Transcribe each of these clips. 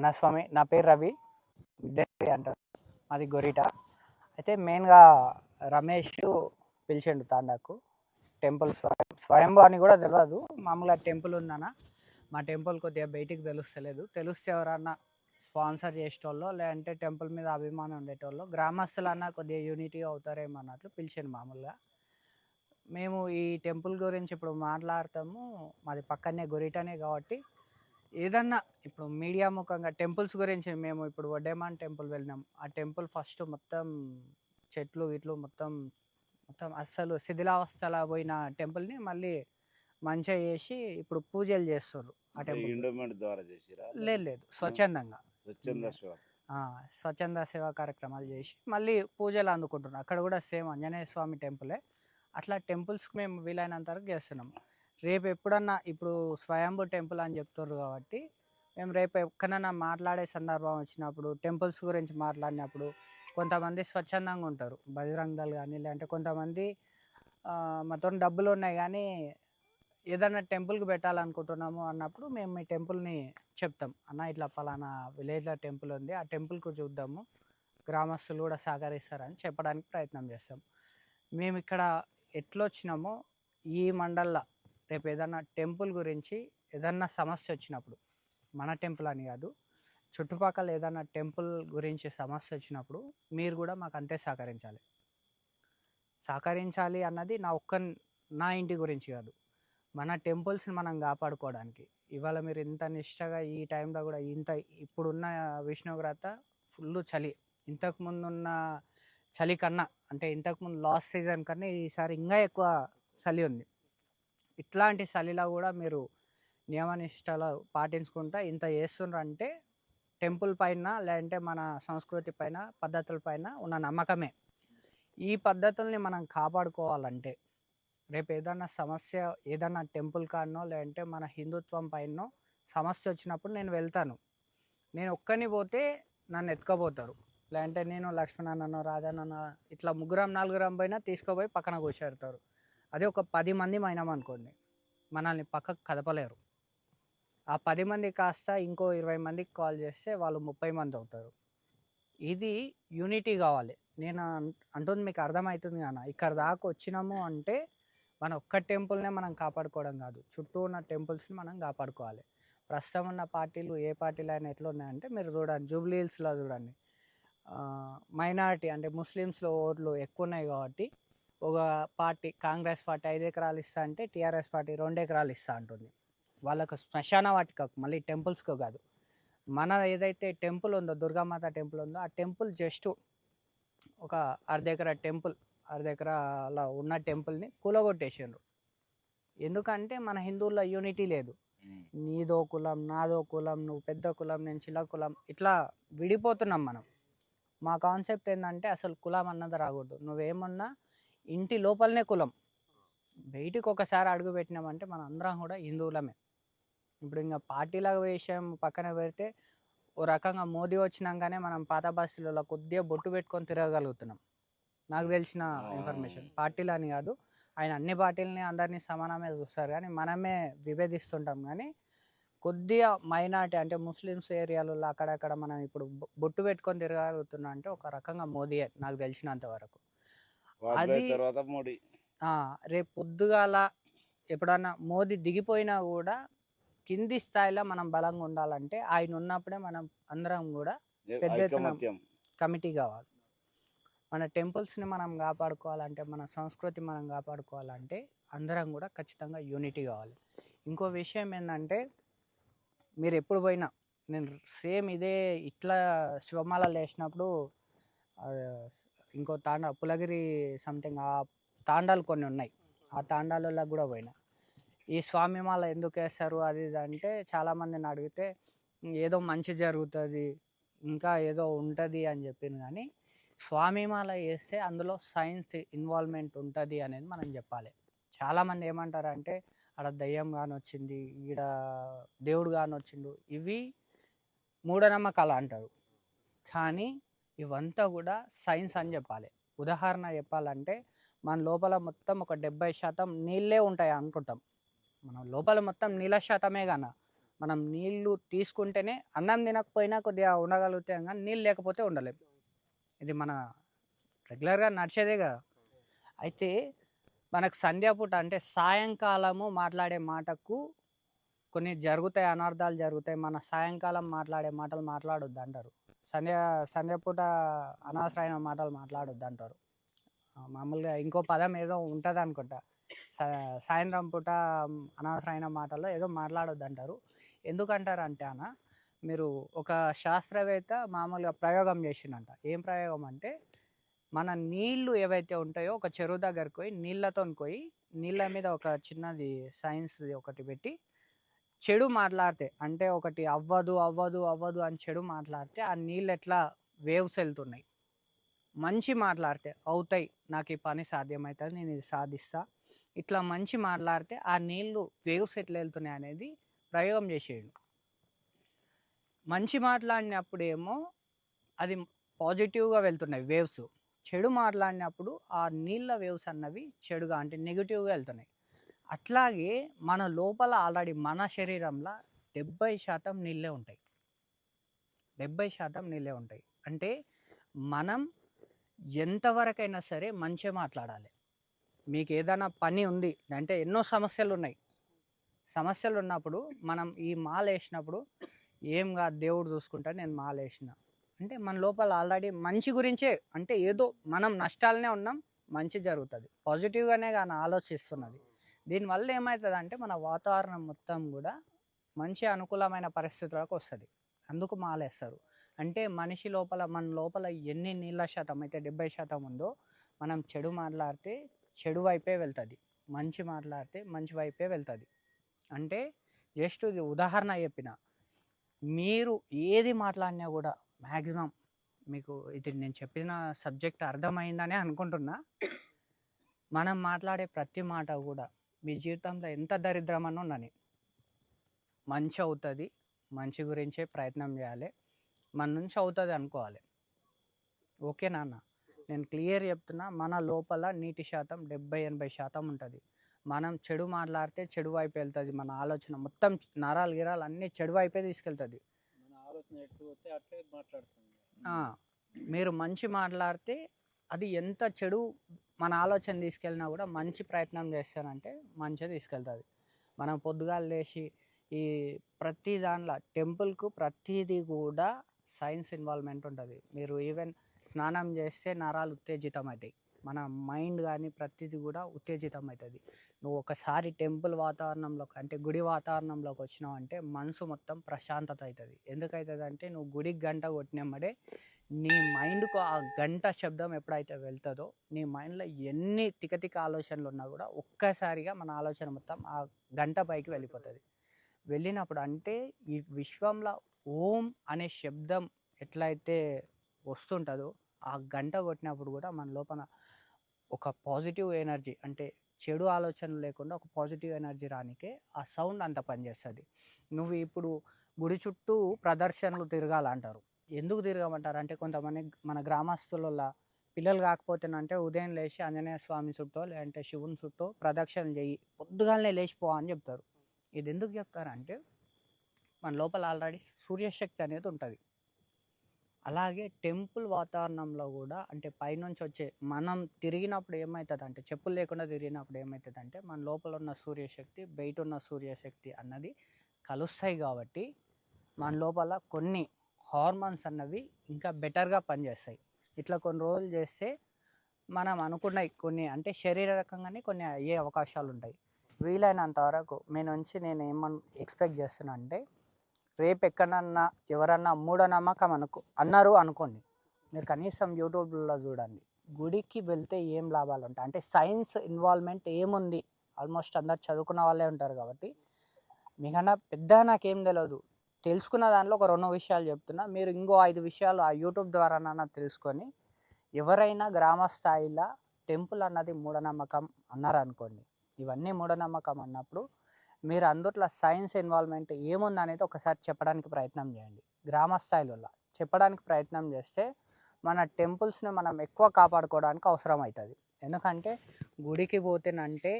అన్నస్వామి నా పేరు రవి. విద్యార్థి అంటారు. మాది గొరిట. అయితే మెయిన్గా రమేష్ పిలిచిండు తాండాకు. టెంపుల్ స్వయం స్వయంభూ అని కూడా తెలియదు మామూలుగా టెంపుల్ ఉందన్న. మా టెంపుల్ కొద్దిగా బయటికి తెలుస్తలేదు. తెలిస్తే ఎవరన్నా స్పాన్సర్ చేసేటోళ్ళు లేదంటే టెంపుల్ మీద అభిమానం ఉండేటోళ్ళు గ్రామస్తులన్నా కొద్దిగా యూనిటీ అవుతారేమో అన్నట్లు పిలిచిండు మామూలుగా. మేము ఈ టెంపుల్ గురించి ఇప్పుడు మాట్లాడతాము. మాది పక్కనే గొరిటనే కాబట్టి ఏదన్నా ఇప్పుడు మీడియా ముఖంగా టెంపుల్స్ గురించి మేము ఇప్పుడు వడ్డేమాన్ టెంపుల్ వెళ్ళినాం. ఆ టెంపుల్ ఫస్ట్ మొత్తం చెట్లు ఇట్లు మొత్తం మొత్తం అస్సలు శిథిలావస్థలో పోయిన టెంపుల్ని మళ్ళీ మంచిగా చేసి ఇప్పుడు పూజలు చేస్తారు ఆ టెంపుల్. ద్వారా చేసిరా? లేదు లేదు. స్వచ్ఛందంగా. స్వచ్ఛంద సేవ. స్వచ్ఛంద సేవా కార్యక్రమాలు చేసి మళ్ళీ పూజలు అందుకుంటున్నాం అక్కడ కూడా సేమ్ ఆంజనేయ స్వామి టెంపులే. అట్లా టెంపుల్స్కి మేము వీలైనంత వరకు చేస్తున్నాం. రేపు ఎప్పుడన్నా ఇప్పుడు స్వయంభూ టెంపుల్ అని చెప్తున్నారు కాబట్టి మేము రేపు ఎక్కడన్నా మాట్లాడే సందర్భం వచ్చినప్పుడు టెంపుల్స్ గురించి మాట్లాడినప్పుడు కొంతమంది స్వచ్ఛందంగా ఉంటారు. బజరంగ్ కానీ లేదంటే కొంతమంది మాతో డబ్బులు ఉన్నాయి కానీ ఏదైనా టెంపుల్కి పెట్టాలనుకుంటున్నాము అన్నప్పుడు మేము ఈ టెంపుల్ని చెప్తాం. అన్న ఇట్లా పలానా విలేజ్లో టెంపుల్ ఉంది. ఆ టెంపుల్కి చూద్దాము. గ్రామస్తులు కూడా సహకరిస్తారని చెప్పడానికి ప్రయత్నం చేస్తాం. మేము ఇక్కడ ఎట్లొచ్చినామో ఈ మండల్లో రేపు ఏదన్నా టెంపుల్ గురించి ఏదన్నా సమస్య వచ్చినప్పుడు మన టెంపుల్ అని కాదు చుట్టుపక్కల ఏదన్నా టెంపుల్ గురించి సమస్య వచ్చినప్పుడు మీరు కూడా మాకు అంతే సహకరించాలి. సహకరించాలి అన్నది నా ఒక్క నా ఇంటి గురించి కాదు. మన టెంపుల్స్ని మనం కాపాడుకోవడానికి. ఇవాళ మీరు ఇంత నిష్టగా ఈ టైంలో కూడా ఇంత ఇప్పుడున్న ఉష్ణోగ్రత ఫుల్ చలి. ఇంతకుముందున్న ఉన్న చలి కన్నా అంటే ఇంతకుముందు లాస్ట్ సీజన్ కన్నా ఈసారి ఇంకా ఎక్కువ చలి ఉంది. ఇట్లాంటి చలిలో కూడా మీరు నియమనిష్టలు పాటించుకుంటా ఇంత చేస్తుండ్రంటే అంటే టెంపుల్ పైన లేదంటే మన సంస్కృతి పైన పద్ధతుల పైన ఉన్న నమ్మకమే. ఈ పద్ధతుల్ని మనం కాపాడుకోవాలంటే రేపు ఏదన్నా సమస్య ఏదన్నా టెంపుల్ కాడనో లేదంటే మన హిందుత్వం పైనో సమస్య వచ్చినప్పుడు నేను వెళ్తాను. నేను ఒక్కని పోతే నన్ను ఎత్తుకపోతారు. లేదంటే నేను లక్ష్మణన్నో రాజానన్న ఇట్లా ముగ్గురం నలుగురం పోయినా తీసుకుపోయి పక్కన కూర్చోడతారు అదే ఒక పది మంది అయినామనుకోండి మనల్ని పక్కకు కదపలేరు. ఆ పది మంది కాస్త ఇంకో ఇరవై మందికి కాల్ చేస్తే వాళ్ళు ముప్పై మంది అవుతారు. ఇది యూనిటీ కావాలి. నేను అంటుంది మీకు అర్థమవుతుంది కానీ ఇక్కడ దాకా వచ్చినాము అంటే మన ఒక్క టెంపుల్నే మనం కాపాడుకోవడం కాదు. చుట్టూ ఉన్న టెంపుల్స్ని మనం కాపాడుకోవాలి. ప్రస్తుతం ఉన్న పార్టీలు ఏ పార్టీలు అయినా ఎట్లా ఉన్నాయంటే మీరు చూడండి జూబ్లీ హిల్స్లో చూడండి. మైనారిటీ అంటే ముస్లిమ్స్లో ఓట్లు ఎక్కువ ఉన్నాయి కాబట్టి ఒక పార్టీ కాంగ్రెస్ పార్టీ ఐదు ఎకరాలు ఇస్తా అంటే టీఆర్ఎస్ పార్టీ రెండు ఎకరాలు ఇస్తా అంటుంది. వాళ్ళకు శ్మశాన వాటికకు మళ్ళీ టెంపుల్స్కు కాదు. మన ఏదైతే టెంపుల్ ఉందో దుర్గామాత టెంపుల్ ఉందో ఆ టెంపుల్ జస్ట్ ఒక అర్ధ ఎకరా టెంపుల్ అర్ధ ఎకరాల ఉన్న టెంపుల్ని కూలగొట్టేసిండ్రు. ఎందుకంటే మన హిందువుల్లో యూనిటీ లేదు. నీదో కులం నాదో కులం నువ్వు పెద్ద కులం నేను చిన్న కులం ఇట్లా విడిపోతున్నాం మనం. మా కాన్సెప్ట్ ఏంటంటే అసలు కులం అన్నది రాకూడదు. నువ్వేమన్నా ఇంటి లోపలనే కులం. బయటికి ఒకసారి అడుగు పెట్టినామంటే మన అందరం కూడా హిందువులమే. ఇప్పుడు ఇంకా పార్టీల విషయం పక్కన పెడితే ఓ రకంగా మోదీ వచ్చినాకనే మనం పాత బస్సులలో కొద్దిగా బొట్టు పెట్టుకొని తిరగగలుగుతున్నాం. నాకు తెలిసిన ఇన్ఫర్మేషన్. పార్టీలు అని కాదు ఆయన అన్ని పార్టీలని అందరినీ సమానమే చూస్తారు కానీ మనమే విభేదిస్తుంటాం కానీ కొద్దిగా మైనార్టీ అంటే ముస్లిమ్స్ ఏరియాలలో అక్కడక్కడ మనం ఇప్పుడు బొట్టు పెట్టుకొని తిరగలుగుతున్నాం అంటే ఒక రకంగా మోదీయే నాకు తెలిసినంత వరకు. వాజ్పేయి అది- తర్వాత మోడీ. రేపు పొద్దుగాల ఎప్పుడన్నా మోదీ దిగిపోయినా కూడా కింది స్థాయిలో మనం బలంగా ఉండాలంటే ఆయన ఉన్నప్పుడే మనం అందరం కూడా పెద్ద ఎత్తున- కమిటీ కావాలి. మన టెంపుల్స్ని మనం కాపాడుకోవాలంటే మన సంస్కృతి మనం కాపాడుకోవాలంటే అందరం కూడా ఖచ్చితంగా యూనిటీ కావాలి. ఇంకో విషయం ఏంటంటే మీరు ఎప్పుడు పోయినా నేను సేమ్ ఇదే ఇట్లా శివమాల వేసినప్పుడు ఆ, ఇంకో తాండా పులగిరి సంథింగ్ ఆ తాండాలు కొన్ని ఉన్నాయి. ఆ తాండాలలో కూడా పోయినా. ఈ స్వామి మాల ఎందుకు వేస్తారు అది ఇది అంటే చాలామందిని అడిగితే ఏదో మంచి జరుగుతుంది ఇంకా ఏదో ఉంటుంది అని చెప్పింది కానీ స్వామి మాల వేస్తే అందులో సైన్స్ ఇన్వాల్వ్మెంట్ ఉంటుంది అనేది మనం చెప్పాలి. చాలామంది ఏమంటారంటే ఆడ దయ్యం కాని వచ్చింది ఈడ దేవుడు కాని వచ్చిండు ఇవి మూఢనమ్మకాలు అంటారు. కానీ ఇవంతా కూడా సైన్స్ అని చెప్పాలి. ఉదాహరణ చెప్పాలంటే మన లోపల మొత్తం ఒక డెబ్బై శాతం నీళ్ళే ఉంటాయి అనుకుంటాం. మనం లోపల మొత్తం నీళ్ళ శాతమే కన్నా మనం నీళ్ళు తీసుకుంటేనే అన్నం తినకపోయినా కొద్దిగా ఉండగలుగుతాం కానీ నీళ్ళు లేకపోతే ఉండలేం. ఇది మన రెగ్యులర్గా నడిచేదే కదా. అయితే మనకు సంధ్యాపూట అంటే సాయంకాలము మాట్లాడే మాటకు కొన్ని జరుగుతాయి అనర్థాలు జరుగుతాయి. మన సాయంకాలం మాట్లాడే మాటలు మాట్లాడొద్దు అంటారు సంధ్య సంధ్యాపూట అనవసరమైన మాటలు మాట్లాడొద్దు అంటారు మామూలుగా ఇంకో పదం ఏదో ఉంటుంది అనుకుంటా సాయంత్రం పూట అనవసరమైన మాటలు ఏదో మాట్లాడొద్దు అంటారు ఎందుకంటారు అంటే అన్న మీరు ఒక శాస్త్రవేత్త మామూలుగా ప్రయోగం చేసిండంట. ఏం ప్రయోగం అంటే మన నీళ్ళు ఏవైతే ఉంటాయో ఒక చెరువు దగ్గరకు పోయి నీళ్ళతో పోయి నీళ్ళ మీద ఒక చిన్నది సైన్స్ ఒకటి పెట్టి చెడు మాట్లాడితే అంటే ఒకటి అవ్వదు అవ్వదు అవ్వదు అని చెడు మాట్లాడితే ఆ నీళ్ళు ఎట్లా వేవ్స్ వెళ్తున్నాయి. మంచి మాట్లాడితే అవుతాయి నాకు ఈ పని సాధ్యమవుతుంది నేను ఇది సాధిస్తా. ఇట్లా మంచి మాట్లాడితే ఆ నీళ్ళు వేవ్స్ ఎట్లా వెళ్తున్నాయి అనేది ప్రయోగం చేసేయండి. మంచి మాట్లాడినప్పుడు ఏమో అది పాజిటివ్గా వెళ్తున్నాయి వేవ్స్. చెడు మాట్లాడినప్పుడు ఆ నీళ్ళ వేవ్స్ అన్నవి చెడుగా అంటే నెగిటివ్గా వెళ్తున్నాయి. అట్లాగే మన లోపల ఆల్రెడీ మన శరీరంలో డెబ్బై శాతం నీళ్ళే ఉంటాయి. డెబ్బై శాతం నీళ్ళే ఉంటాయి. అంటే మనం ఎంతవరకైనా సరే మంచిగా మాట్లాడాలి. మీకు ఏదైనా పని ఉంది అంటే ఎన్నో సమస్యలు ఉన్నాయి. సమస్యలు ఉన్నప్పుడు మనం ఈ మాల వేసినప్పుడు ఏం కాదు దేవుడు చూసుకుంటా నేను మాల వేసిన. అంటే మన లోపల ఆల్రెడీ మంచి గురించే అంటే ఏదో మనం నష్టాలనే ఉన్నాం మంచి జరుగుతుంది. పాజిటివ్గానే కానీ ఆలోచిస్తున్నది. దీనివల్ల ఏమవుతుంది అంటే మన వాతావరణం మొత్తం కూడా మంచి అనుకూలమైన పరిస్థితులకు వస్తుంది. అందుకు మాలేస్తారు. అంటే మనిషి లోపల మన లోపల ఎన్ని నీళ్ళ శాతం అయితే డెబ్బై శాతం ఉందో మనం చెడు మాట్లాడితే చెడు వైపే వెళ్తుంది. మంచి మాట్లాడితే మంచి వైపే వెళ్తుంది. అంటే జస్ట్ ఇది ఉదాహరణ చెప్పిన మీరు ఏది మాట్లాడినా కూడా మ్యాక్సిమం మీకు ఇది నేను చెప్పిన సబ్జెక్ట్ అర్థమైందనే అనుకుంటున్నా. మనం మాట్లాడే ప్రతి మాట కూడా మీ జీవితంలో ఎంత దరిద్రమని ఉండని మంచి అవుతుంది మంచి గురించే ప్రయత్నం చేయాలి మన నుంచి అవుతుంది అనుకోవాలి. ఓకే నాన్న నేను క్లియర్ చెప్తున్నా మన లోపల నీటి శాతం డెబ్బై ఎనభై శాతం ఉంటుంది. మనం చెడు మాట్లాడితే చెడు వైపు వెళ్తుంది మన ఆలోచన మొత్తం నరాలు గిరాలు అన్నీ చెడు వైపే తీసుకెళ్తుంది. మీరు మంచి మాట్లాడితే అది ఎంత చెడు మన ఆలోచన తీసుకెళ్ళినా కూడా మంచి ప్రయత్నం చేస్తానంటే మంచిగా తీసుకెళ్తుంది. మనం పొద్దుగాలు లేచి ఈ ప్రతి దాంట్లో టెంపుల్కు ప్రతిదీ కూడా సైన్స్ ఇన్వాల్వ్మెంట్ ఉంటుంది. మీరు ఈవెన్ స్నానం చేస్తే నరాలు ఉత్తేజితం అవుతాయి మన మైండ్ కానీ ప్రతిదీ కూడా ఉత్తేజితం అవుతుంది నువ్వు ఒకసారి టెంపుల్ వాతావరణంలోకి అంటే గుడి వాతావరణంలోకి వచ్చినావు అంటే మనసు మొత్తం ప్రశాంతత అవుతుంది. ఎందుకవుతుంది అంటే నువ్వు గుడికి గంట కొట్టినమ్మడే నీ మైండ్కు ఆ గంట శబ్దం ఎప్పుడైతే వెళ్తుందో నీ మైండ్లో ఎన్ని తికతిక ఆలోచనలు ఉన్నా కూడా ఒక్కసారిగా మన ఆలోచన మొత్తం ఆ గంట పైకి వెళ్ళిపోతుంది. వెళ్ళినప్పుడు అంటే ఈ విశ్వంలో ఓం అనే శబ్దం ఎట్లయితే వస్తుంటుందో ఆ గంట కొట్టినప్పుడు కూడా మన లోపల ఒక పాజిటివ్ ఎనర్జీ అంటే చెడు ఆలోచనలు లేకుండా ఒక పాజిటివ్ ఎనర్జీ రానికే ఆ సౌండ్ అంత పనిచేస్తుంది. నువ్వు ఇప్పుడు గుడి చుట్టూ ప్రదర్శనలు తిరగాలంటారు. ఎందుకు తిరగమంటారు? అంటే కొంతమంది మన గ్రామస్తుల పిల్లలు కాకపోతేనంటే ఉదయం లేచి ఆంజనేయ స్వామి చుట్టూ లేదంటే శివుని చుట్టూ ప్రదక్షిణ చేయి పొద్దుగాలనే లేచిపో అని చెప్తారు. ఇది ఎందుకు చెప్తారంటే మన లోపల ఆల్రెడీ సూర్యశక్తి అనేది ఉంటుంది. అలాగే టెంపుల్ వాతావరణంలో కూడా అంటే పైనుంచి వచ్చే మనం తిరిగినప్పుడు ఏమవుతుంది అంటే చెప్పులు లేకుండా తిరిగినప్పుడు ఏమవుతుంది అంటే మన లోపల ఉన్న సూర్యశక్తి బయట ఉన్న సూర్యశక్తి అన్నది కలుస్తాయి కాబట్టి మన లోపల కొన్ని హార్మోన్స్ అన్నవి ఇంకా బెటర్గా పనిచేస్తాయి. ఇట్లా కొన్ని రోజులు చేస్తే మనం అనుకున్న కొన్ని అంటే శరీర రకంగానే కొన్ని అయ్యే అవకాశాలు ఉంటాయి వీలైనంత వరకు మీ నుంచి నేను ఏమన్ ఎక్స్పెక్ట్ చేస్తున్నా అంటే రేపు ఎక్కడన్నా ఎవరన్నా మూఢనమ్మకం అనుకో అన్నారు అనుకోండి. మీరు కనీసం యూట్యూబ్లో చూడండి. గుడికి వెళ్తే ఏం లాభాలు ఉంటాయి అంటే సైన్స్ ఇన్వాల్వ్మెంట్ ఏముంది? ఆల్మోస్ట్ అందరు చదువుకున్న వాళ్ళే ఉంటారు కాబట్టి మీకన్నా పెద్ద నాకేం తెలియదు తెలుసుకున్న దాంట్లో ఒక రెండు విషయాలు చెప్తున్నా. మీరు ఇంకో ఐదు విషయాలు ఆ యూట్యూబ్ ద్వారానైనా తెలుసుకొని ఎవరైనా గ్రామ స్థాయిలో టెంపుల్ అన్నది మూఢనమ్మకం అన్నారు అనుకోండి ఇవన్నీ మూఢనమ్మకం అన్నప్పుడు మీరు అందుట్లో సైన్స్ ఇన్వాల్వ్మెంట్ ఏముంది అనేది ఒకసారి చెప్పడానికి ప్రయత్నం చేయండి. గ్రామ స్థాయిలో చెప్పడానికి ప్రయత్నం చేస్తే మన టెంపుల్స్ని మనం ఎక్కువ కాపాడుకోవడానికి అవసరం అవుతుంది ఎందుకంటే గుడికి పోతేనంటే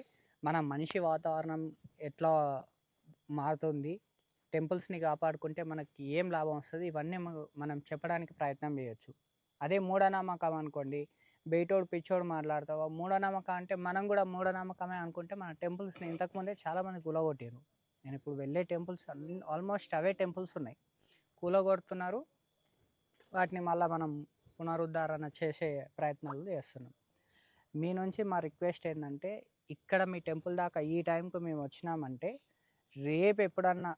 మన మనిషి వాతావరణం ఎట్లా మారుతుంది టెంపుల్స్ని కాపాడుకుంటే మనకి ఏం లాభం వస్తుంది? ఇవన్నీ మనం చెప్పడానికి ప్రయత్నం చేయొచ్చు. అదే మూఢనమ్మకం అనుకోండి. బయటోడు పిచ్చోడు మాట్లాడతావా? మూఢనమ్మకం అంటే మనం కూడా మూఢనమ్మకమే అనుకుంటే మన టెంపుల్స్ని ఇంతకుముందే చాలామంది కూలగొట్టారు నేను ఇప్పుడు వెళ్ళే టెంపుల్స్ ఆల్మోస్ట్ అవే టెంపుల్స్ ఉన్నాయి. కూలగొడుతున్నారు. వాటిని మళ్ళీ మనం పునరుద్ధరణ చేసే ప్రయత్నాలు చేస్తున్నాం. మీ నుంచి మా రిక్వెస్ట్ ఏంటంటే ఇక్కడ మీ టెంపుల్ దాకా ఈ టైంకు మేము వచ్చినామంటే రేపు ఎప్పుడన్నా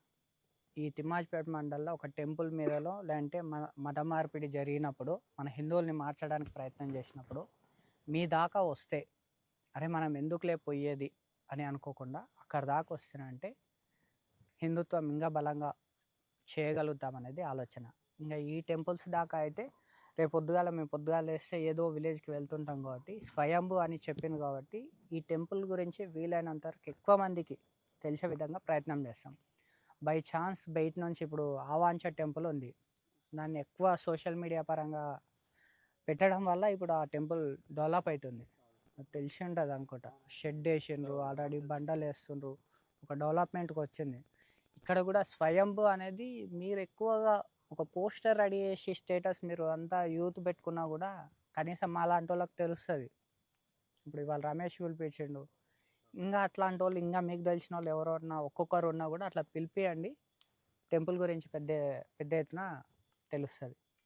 ఈ తిమ్మాజ్పేట మండల్లో ఒక టెంపుల్ మీదలో లేదంటే మన మత మార్పిడి జరిగినప్పుడు మన హిందువుల్ని మార్చడానికి ప్రయత్నం చేసినప్పుడు మీ దాకా వస్తే అరే మనం ఎందుకులే పోయేది అని అనుకోకుండా అక్కడ దాకా వస్తున్నంటే హిందుత్వం ఇంకా బలంగా చేయగలుగుతాం అనేది ఆలోచన. ఇంకా ఈ టెంపుల్స్ దాకా అయితే రేపు పొద్దుగాల మేము పొద్దుగాల వేస్తే ఏదో విలేజ్కి వెళ్తుంటాం కాబట్టి స్వయంభు అని చెప్పింది కాబట్టి ఈ టెంపుల్ గురించి వీలైనంత వరకు ఎక్కువ మందికి తెలిసే విధంగా ప్రయత్నం చేస్తాం. బై ఛాన్స్ బయట నుంచి ఇప్పుడు ఆవాంచ టెంపుల్ ఉంది. దాన్ని ఎక్కువ సోషల్ మీడియా పరంగా పెట్టడం వల్ల ఇప్పుడు ఆ టెంపుల్ డెవలప్ అవుతుంది తెలిసి ఉంటుంది అనుకుంటా. షెడ్ వేసిండ్రు ఆల్రెడీ బండలు వేస్తుండ్రు ఒక డెవలప్మెంట్కి వచ్చింది. ఇక్కడ కూడా స్వయంభు అనేది మీరు ఎక్కువగా ఒక పోస్టర్ రెడీ చేసి స్టేటస్ మీరు అంతా యూత్ పెట్టుకున్నా కూడా కనీసం మా లాంటి వాళ్ళకి తెలుస్తుంది. ఇప్పుడు ఇవాళ రమేష్ పిలిపించిండు ఇంకా అట్లాంటి వాళ్ళు ఇంకా మీకు తెలిసిన వాళ్ళు ఎవరెవరన్నా ఒక్కొక్కరు ఉన్నా కూడా అట్లా పిలిపియండి. టెంపుల్ గురించి పెద్ద పెద్ద ఎత్తున తెలుస్తుంది.